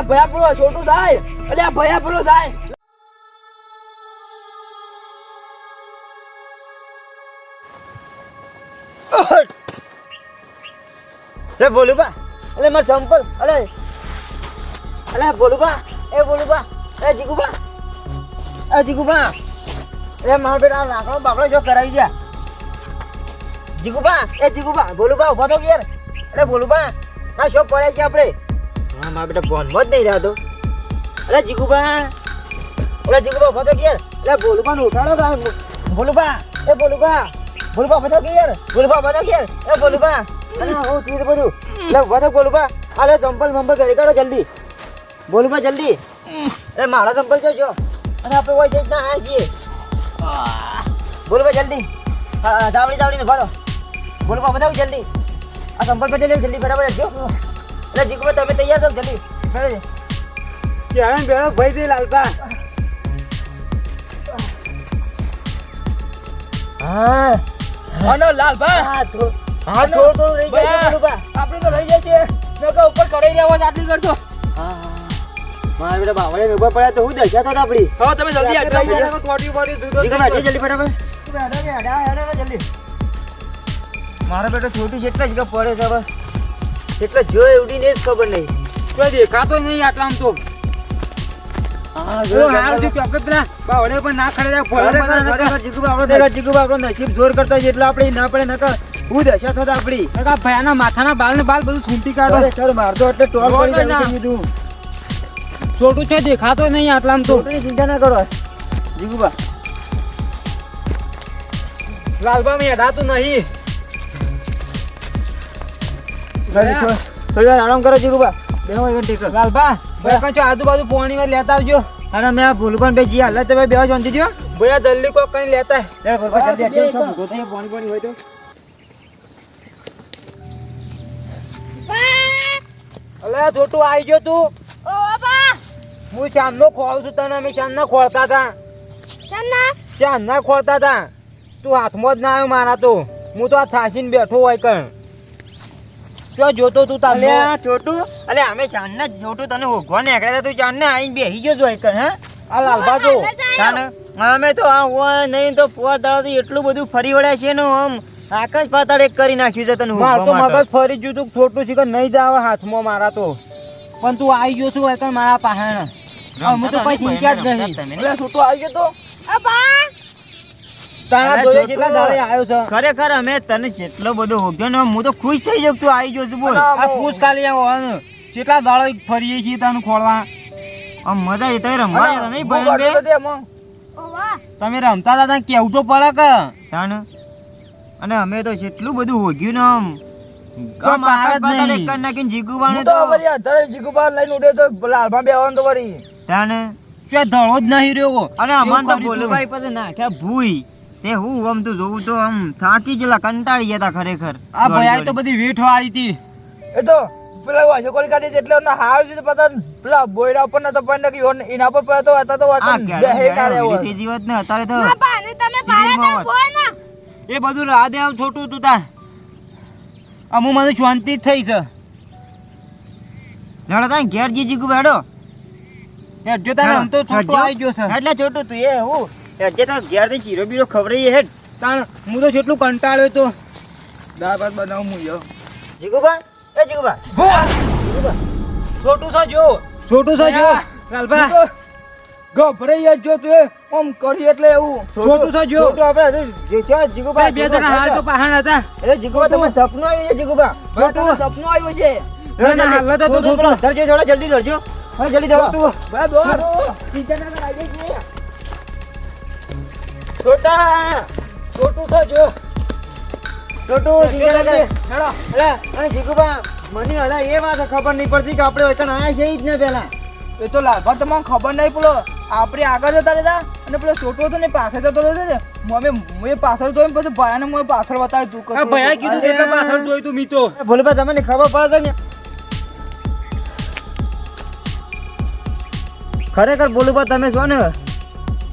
અલ્યા ભયા પેલો છોટું થાય. અલ્યા ભયા પેલો થાય. રે બોલુબા, અલે માર ચંપલ અરે અલે બોલુબા, એ બોલુબા, એ જીગુબા એ જીગુબા, એ મારો બેટા લાકડો બાકડો જો કરાવી ગયા. જીગુબા, એ જીગુબા, બોલુબા ઊભા તો યાર અરે બોલુબા હા શોપ પડે છે આપણે? હા, મારા બેટા ફોનમાં જ નહીં રહેતો. અરે જીગુબા અરે જીગુબા ફોટો કે અરે બોલુબા ને ઉઠાડો બોલુબા એ બોલુબા બોલુબા ફોટો કે બોલુબા ફોટો કે એ બોલુબા અરે હું તીર પડ્યું લે ફોટો બોલુબા અરે ચંપલ મંપલ ઘરે કાઢો જલ્દી. બોલુબા જલ્દી. એ મારા ચંપલ જોજો. અને આપણે કોઈ જઈ ના આવ્યા છીએ બોલુબા જલ્દી. હા જાવડી જાવડી ને ભરો બોલુબા બતાવું જલ્દી. આ ચંપલ પહેરી લે જલ્દી બરાબર જો એટલે જીગુબા તમે તૈયાર છો જલ્દી. બેઠો બેડો બેડો ભાઈ દે લાલપા હા. અને લાલપા હા થોડું હા થોડું થોડું રહી જાય. આપણે તો રહી જાય છે મેં ઉપર કરાઈ રહ્યા હોય આટલી કરતો હા મારા બેટા બાવળે ઊભા પડ્યા તો હું દશા તો આપડી? હવે તમે જલ્દી આટલા જલ્દી દૂધો ફટાફટ. હેડો હેડો હેડો જલ્દી. મારા બેટો છોટી જેટલા જ પડે છે બસ એટલે જો એવડી ને જ ખબર નહીં. કોઈ દેખાતો નહીં આટલામાં તો. માથાના બાલ ને બાલ બધું છૂટી કાઢો. મારતો એટલે ટોલ છોટું છે દેખાતો નહીં આટલામાં તો. ચિંતા ના કરો. જીગુબા. લાલબા મેં તો નહીં. થોડી વાર આરામ કરો જીગુબા બેહો એક ટેકર લાલબા ભાઈ કંઈ આજુબાજુ પોણી લેતા આવજો. અને મેં આ ભૂલકોન બે જી હાલત તમે બેહો શાંતિ ભાઈ કોક કઈ લેતા. લે ભૂલકોન જલ્દી અટેન્ડ છો ભૂલકો તો પાણી પાણી હોય તો અલે છોટું આવી ગયો તું. ઓ બાપા. હું ચાંદનો ખોળું છું તને અમે ચાંદના ખોળતા હતા. ચાંદના ખોળતા હતા. તું હાથમાં જ ના આવ્યો મારા તો. હું તો આ થાસીને બેઠો હોય કણ. જોતો તું તારે અલ્યા છોટું. અલે અમે ચાંદના ને છોટું તને હોગવા ને એકડે તું ચાંદને આવીને બેહી ગયો જોઈ કર હે? આ લાલબા જો. ચાને અમે તો આ હોય નહીં તો પોવા દાડાથી એટલું બધું ફરી વળ્યા છે ને આમ. આકાશ પાતાળ એક કરી નાખ્યું છે તને માર તો મગજ ફરી ગયું તું છોટું છે કે નહીં જાવ હાથમાં મારા તો. પણ તું આવી ગયો છું હોય મારા પાસે હું તો કઈ ચિંતા જ નહીં. છોટું આવી ગયો તો તારા અરે જોડે છોટું. કેટલા દાડે આવ્યો છે ખરેખર અમે તને જેટલો બધો હોગ્યો ને હું તો ખુશ થઈ જાઉં તું આવી જશું બોલ. આ પૂછ ખાલી કેટલા દાડો ફરીએ છીએ તને ખોળવા? આમ મજા એ તમે રમવા નહીં ભાઈ તેમાં. ઓ વાહ તમે રમતા હતા તને કેવું તો પડે કે? તાણ. અને અમે તો જેટલું બધું હોગ્યું ને આમ જ નહીં. રહ્યો. અને અમાન તો કર્યું પાસે નાખ્યા ભૂઈ. તે હું આમ તો જોઉં તો આમ થાકી ગયેલા કંટાળી ગયા તા ખરેખર. આ ભયા તો બધી વીઠ આવી હતી એ તો પેલા વાસો કરી કાઢી એટલે ઓના હાર છે પતા પેલા બોયડા ઉપર નતો પણ કે ઓન એના પર પડતો હતા તો વાત બેહી ના રહેવો ઊભી જીવત ને અત્યારે તો બાપા ને તમે સિરીઝમાં પાડે કોઈ ના. એ બધું રાધે આમ છોટું તું તાર. અમુ મને શાંતિ જ થઈ છે. લડો તા ઘેર જી જીગુ બેડો એ જો તારે આમ તો છોટું આવી ગયો છે. એટલે છોટું તું એ હું? હેડજે તો ઘેરથી ચીરો બીરો ખવડાવીએ હેડ. તાણ હું તો જેટલું કંટાળ્યો તો. દાળ ભાત બનાવું હું યો જીગુબા એ જીગુબા છોટું છે જો. છોટું સા જો. લાલભા. ગભરાઈ જો તું આમ કરી એટલે એવું. છોટું તો જો. આપણે જે છે જીગુબા બે જણા હાલ તો પહાણ હતા. એટલે જીગુબા તમે સપનું આવ્યું છે જીગુબા છોટું સપનું આવ્યું છે. ના ના હાલ તો છોટું. છોટું ધરજો થોડા જલ્દી ધરજો. હા જલ્દી ધરો દોર છોટા છોટું છે જો. છોટું ચિંતા ના કર. હેડો અલા, અને જીગુબા મને હલા એ વાત ખબર નહીં પડતી કે આપણે એકણ આયા છે જ ને પેલા. એ તો લાલભા તમને ખબર નહીં પેલો આપણે આગળ જતા રહેતા અને પેલો છોટો હતો ને પાછળ જતો રહ્યો છે ને અમે મેં પાછળ જોયું પછી ભયાને મેં પાછળ બતાવ્યું તું ભયા કીધું એટલે પાછળ જોયું તું મીતો. ભોલભા તમને ખબર પડે છે ને? ખરેખર બોલુબા તમે છો ને?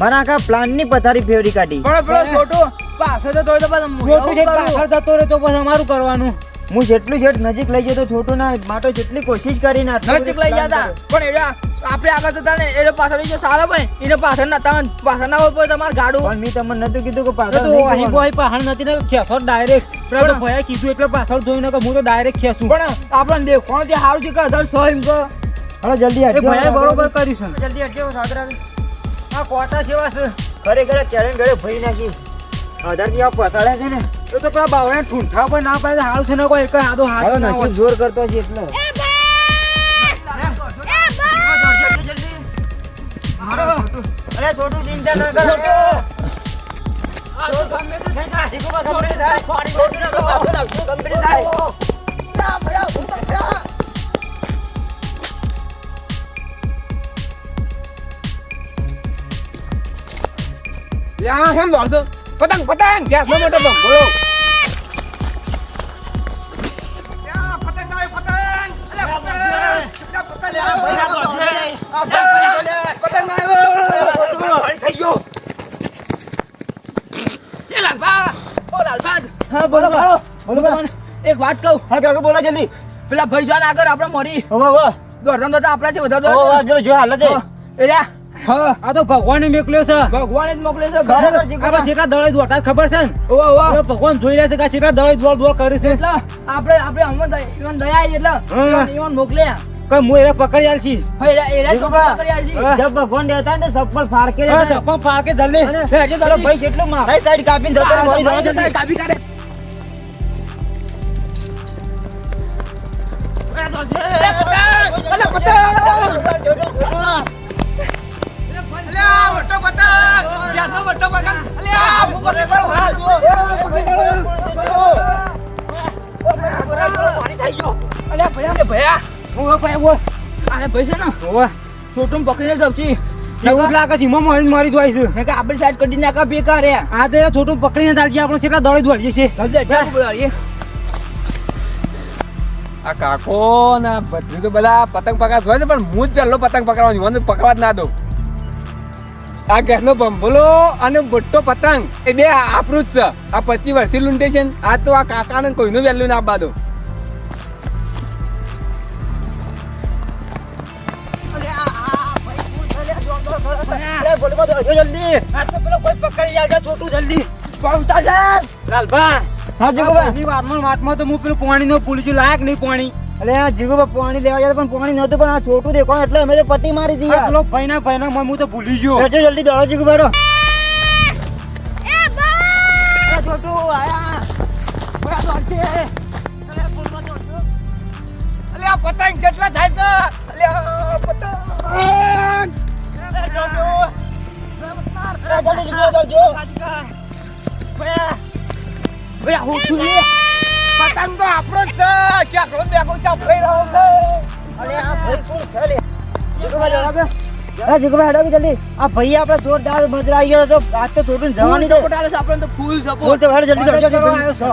મારા આખા પ્લાનની પથારી ફેવરી કાઢી. પણ પેલો છોટો. પાછળ જતો હોય તો પાછો છોટું છે પાછળ જતો રહ્યો તો પછી અમારું કરવાનું. હું જેટલું જેટ નજીક લઈ જતો તો છોટું ના માટે જેટલી કોશિશ કરી ના નજીક લઈ જતા. પણ એડા આપણે આગળ જતા ને એને પાછળ જો સારો ભાઈ. એને પાછળ ના તાન પાછળ ના હોય તમારે ગાડું પણ મેં તમને નતું કીધું કે પાછળ તો નહીં અહીં. બોય નથી ને ખેસો ડાયરેક્ટ પણ- ભયા કીધું એટલે પાછળ જોઈને કે હું તો ડાયરેક્ટ ખેસું પણ આપણને દેખવાનું તે સારું છે કે અધર સો એમ તો. હાલો જલ્દી એ હટજો, બરોબર કરીશું જલ્દી હટજો, આગળ. આ કોટા જેવા છે. ખરેખર ચેડે ગળે ભરી નાખી. અઢારથી આ પસાડ્યા છે ને એ તો પેલા બાવળે ઠૂંઠા પર ના પાડે તો હાલ છે ને કોઈ એક આદો હાથ ના નસીબ જોર કરતો છે એટલે. અરે છોટું ચિંતા ન કરો. યા કેમ દોડશો પતંગ પતંગ ગેસ નો મોટો બંધ દોડશો? પતંગ પતંગ! અલ્યા, નો મોટો! હા બોલો એક વાત કહું? હા કાકા બોલો જલ્દી. પેલા ભાઈ જોવાના આગળ આપણે મરી હવે હવે. આપડા છે બધા દોડ આગળ જો હાલ છે એ રહ્યા. હા. આ તો ભગવાને મોકલ્યો છે. ભગવાને જ મોકલ્યો છે આપણે જેટલા દળાઈ દોડતા ખબર છે ને? ઓવા ઓવા ભગવાન જોઈ રહ્યા છે કે જેટલા દળાઈ દોડ દોડ કરે છે. એટલે આપણે આપણે હમણાં દયા- ઈવન દયા આવી એટલે ઈવન- મોકલ્યા કે હું એને પકડી આલ છી. જબ ભગવાન દેતા ને હા રહેતા. સપન ફાકે જલ્દી. ભાઈ સાઈડ કાપીને જતો. કાપી કાઢે. મારી દોઈ છે આપણી સાઈડ કરી નાખા બેકાર આ તો છોટું પકડીને ચાલજી આપણે કેટલા દોડી દોડીએ છીએ આ કાકો ના બધું તો બધા પતંગ પકડાસ હોય છે, પણ હું જ પહેલો પતંગ પકડવાનો મને પકડવા જ ના દઉં. આ ગેસનો બંભલો અને મોટો પતંગ. એ બે આપણું જ છે. આ પચીસ વર્ષથી લૂંટે છે આ તો આ કાકાને કોઈનું વેલ્યુ ના આપવા દો. અરે બોલો બોલો હટો જલ્દી. આ તો પેલો કોઈ પકડી જાય છોટું જલ્દી. ઉતાર છે. લાલભા. હા જીગુબા વાતમાં વાતમાં તો હું પેલું પાણી નો પૂછ્યું લાયક નહીં પાણી. અરે આ જીગુબા પાણી લેવા ગયા પણ પાણી નહોતું પણ આ છોટું દેખો એટલે અમે તો મારી દીધી આ પેલો ભાઈ ના ભાઈ ના હું તો ભૂલી ગયો. હટો જલ્દી દોડો જીગુબા રો છોટું આયા. દોડશે પતંગ કેટલા થાય છે? અલ્યા પતંગ. જલ્દી જીગુબા દોડજો ભયા. ભયા હું છું પતંગ તો આપણો જ છે ચાકડો બેકો ચાપડી રહ્યો છે. અરે આ ભાઈ કોણ છે લે. અરે જીગુબા હટો જલ્દી. આ ભાઈ આપણે જોરદાર મજા આવી ગયો તો આજ તો જવાની તો તો ફૂલ સપોર્ટ. તો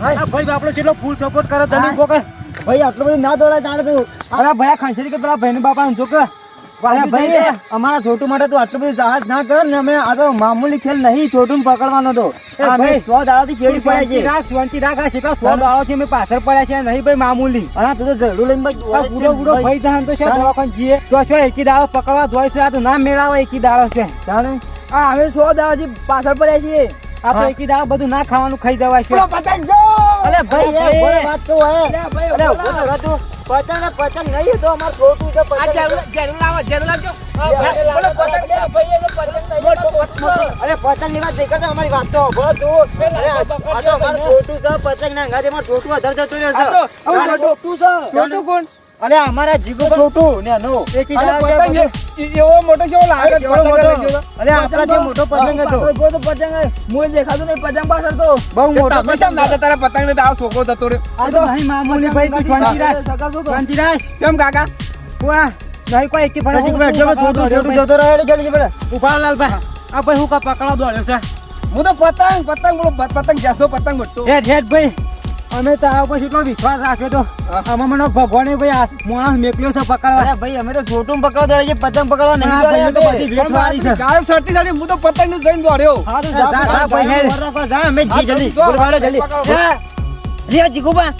ભાઈ આપણો જેટલો ફૂલ સપોર્ટ કરે તને ઊભો કર ભાઈ આટલું બધું ના દોડાય તારે તો અરે ભયા ખંસરી કે પેલા ભાઈ બાપા જો કે. ભાઈ અમારા છોટું માટે તું આટલું બધું સાહસ ના કર ને અમે આ તો મામૂલી ખેલ નહીં છોટું પકડવાનો તો. ભાઈ, સો દાડાથી શેરડી પડ્યા છે રાખ શાંતિ રાખ આ કેટલા સો દાડો છે પાછળ પડ્યા છે નહીં ભાઈ મામૂલી. અને તું તો ઝરડું લઈને ભાઈ ભાઈ. થાય તો દવાખાને જઈએ? તો એકી દાડો પકડવા જોઈ છે આ તો ના મેળાવે એકી દાડો છે. જાણે. હા અમે સો દાડાથી પાછળ પડ્યા છીએ. આપણે. એકી દાડો બધું ના ખાવાનું ખાઈ દેવા છે. પતંગ જો! ભાઈ. એ બોલ વાત તો હે. અલ્યા ભાઈ, અરે બોલો. ઊભો તો રહો તું. પતંગ પતંગ નહીં તો અમાર ખોટું છે આ પતંગ જરૂર જરૂર લાવો જરૂર લાવજો. બોલો, પતંગ. અલ્યા ભાઈ, એ પતંગ નહીં, તો. અરે પતંગ. ની વાત દેખાતો અમારી વાત તો. સાંભળો તું અરે આ આ તો અમાર ખોટું છે પતંગ ના ગાડી માં છોટું વધારે જતું રહ્યો આ તો ખોટું છે. ખોટું કોણ? અરે અમારા જીગો છોટું. ને નો એક પતંગ એવો મોટો કેવો લાગે? કેવો મોટો? તો. અરે આપણા જે મોટો પતંગ હતો. પાછળ તો પતંગ મોય દેખાતો નહીં પતંગ પાછળ તો. બહુ મોટો તમે કેમ ના જતા પતંગ ને તારો છોકો જતો રે આ તો ભાઈ મામૂલી ભાઈ તું શાંતિ રાખ શાંતિ રાખ કેમ કાકા? વાહ નહીં કોઈ એકી ફરક જીગો ભાઈ છોટું છોટું જતો એટલે જલ્દી પડે લાલ ભાઈ. આ ભાઈ હું કા પકડા દોડ્યો છે? હું તો પતંગ પતંગ બોલો પતંગ જાસો પતંગ મોટો. હેડ હેડ ભાઈ. અમે તારા ઉપર એટલો વિશ્વાસ રાખ્યો તો. આમાં મને ભગવાને ભાઈ આ માણસ મેકલ્યો છે પકડવા. ભાઈ અમે તો છોટું પકડવા દે પતંગ પકડવા નહીં તો બધી ભીડ વાળી છે. ગાયો સરતી સાથે હું તો પતંગનું જઈને દોડ્યો. હા તો જા, ભાઈ, જા, અમે જલ્દી. જલ્દી, જલ્દી. લે, જીગુબા.